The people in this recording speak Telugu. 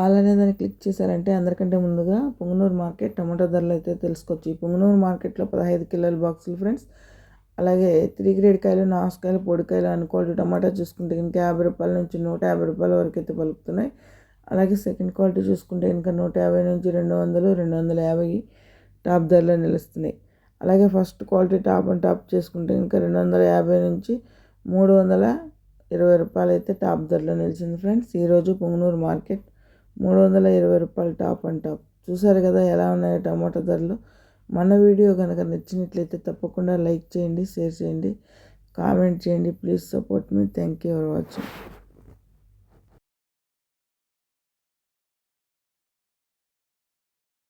ఆల్ అనే దాన్ని క్లిక్ చేశారంటే అందరికంటే ముందుగా పుంగనూరు మార్కెట్ టమాటా ధరలు అయితే తెలుసుకోవచ్చు ఈ పుంగనూరు మార్కెట్లో పదహైదు కిలోల బాక్సులు ఫ్రెండ్స్. అలాగే త్రీ గ్రేడ్ కాయలు నాసుకాయలు పొడికాయలు అనుకోవాలి టమాటా చూసుకుంటే ఇంకా యాభై రూపాయల నుంచి నూట యాభై రూపాయల వరకు అయితే పలుకుతున్నాయి. అలాగే సెకండ్ క్వాలిటీ చూసుకుంటే ఇంకా నూట యాభై నుంచి రెండు వందలు రెండు వందల యాభై టాప్ ధరలో నిలుస్తున్నాయి. అలాగే first quality top and top చేసుకుంటే ఇంకా రెండు వందల యాభై నుంచి మూడు వందల ఇరవై రూపాయలు అయితే టాప్ ధరలో నిలిచింది ఫ్రెండ్స్. ఈరోజు పొంగనూరు మార్కెట్ మూడు వందల ఇరవై రూపాయలు టాప్ అండ్ టాప్. చూసారు కదా ఎలా ఉన్నాయో టమాటా ధరలు? మన వీడియో కనుక నచ్చినట్లయితే తప్పకుండా లైక్ చేయండి షేర్ చేయండి కామెంట్ చేయండి. Please support me. Thank you for watching.